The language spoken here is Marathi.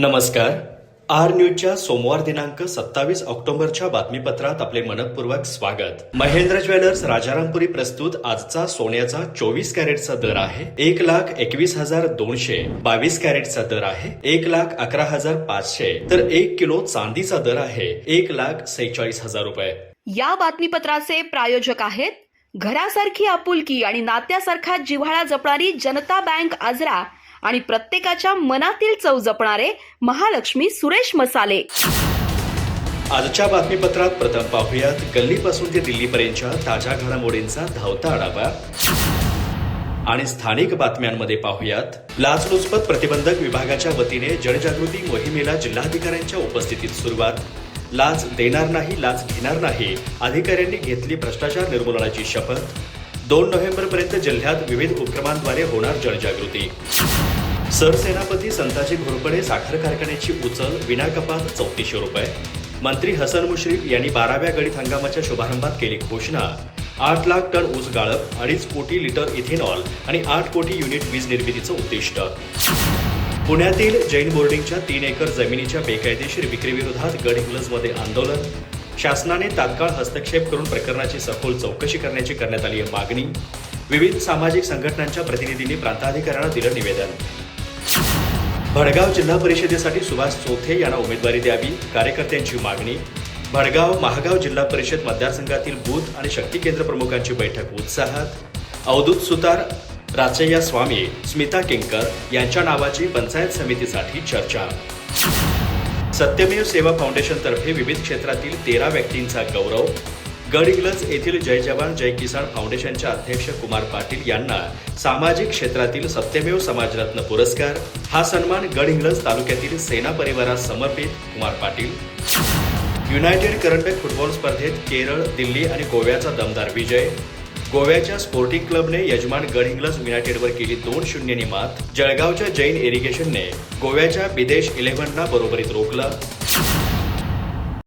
नमस्कार. आर न्यूजच्या सोमवार दिनांक सत्तावीस ऑक्टोबरच्या बातमीपत्रात आपले मनपूर्वक स्वागत. महेंद्र ज्वेलर्स राजारामपुरी प्रस्तुत आजचा सोन्याचा चोवीस कॅरेटचा दर आहे एक लाख एकवीस हजार दोनशे. बावीस कॅरेटचा दर आहे एक लाख अकरा हजार पाचशे. तर एक किलो चांदीचा दर आहे एक लाख सेहेचाळीस हजार रुपये. या बातमीपत्राचे प्रायोजक आहेत घरासारखी आपुलकी आणि नात्यासारखा जिव्हाळा जपणारी जनता बँक आजरा आणि प्रत्येकाच्या मनातील चव जपणारे महालक्ष्मी सुरेश मसाले. आजच्या बातमीपत्रात प्रथम पाहूयात. गल्लीपासून ते दिल्लीपर्यंतच्या ताज्या घडामोडींचा धावता आढावा. आणि स्थानिक बातम्यांमध्ये पाहूयात. लाचलुचपत प्रतिबंधक विभागाच्या वतीने जनजागृती मोहिमेला जिल्हाधिकाऱ्यांच्या उपस्थितीत सुरुवात. लाच देणार नाही लाच घेणार नाही अधिकाऱ्यांनी घेतली भ्रष्टाचार निर्मूलनाची शपथ. दोन नोव्हेंबरपर्यंत जिल्ह्यात विविध उपक्रमांद्वारे होणार जनजागृती. सरसेनापती संताजी घोरपडे साखर कारखान्याची उचल विनाकपात चौतीसशे रुपये. मंत्री हसन मुश्रीफ यांनी बाराव्या गणित हंगामाच्या शुभारंभात केली घोषणा. आठ लाख टन ऊस गाळप अडीच कोटी लिटर इथेनॉल आणि आठ कोटी युनिट वीज निर्मितीचं उद्दिष्ट. पुण्यातील जैन बोर्डिंगच्या तीन एकर जमिनीच्या बेकायदेशीर विक्रीविरोधात गडहिंग्लजमध्ये आंदोलन. शासनाने तात्काळ हस्तक्षेप करून प्रकरणाची सखोल चौकशी करण्याची करण्यात आली आहे मागणी. विविध सामाजिक संघटनांच्या प्रतिनिधींनी प्रांताधिकाऱ्यांना दिलं निवेदन. भडगाव जिल्हा परिषदेसाठी सुभाष चोथे यांना उमेदवारी द्यावी कार्यकर्त्यांची मागणी. भडगाव महागाव जिल्हा परिषद मतदारसंघातील बूथ आणि शक्ती केंद्र प्रमुखांची बैठक उत्साहात. अवधूत सुतार राचय्या स्वामी स्मिता केंकर यांच्या नावाची पंचायत समितीसाठी चर्चा. सत्यमेव सेवा फाउंडेशनतर्फे विविध क्षेत्रातील तेरा व्यक्तींचा गौरव. गडहिंग्लज येथील जय जवान जय किसान फाउंडेशनच्या अध्यक्ष कुमार पाटील यांना सामाजिक क्षेत्रातील सत्यमेव समाजरत्न पुरस्कार. हा सन्मान गडहिंग्लज तालुक्यातील सेना परिवारास समर्पित कुमार पाटील. युनायटेड करंडक फुटबॉल स्पर्धेत केरळ दिल्ली आणि गोव्याचा दमदार विजय. गोव्याच्या स्पोर्टिंग क्लबने यजमान गडहिंग्लज युनायटेडवर केली दोन शून्यने मात जळगावच्या जैन इरिगेशनने गोव्याच्या बिदेश इलेव्हनला बरोबरीत रोखलं.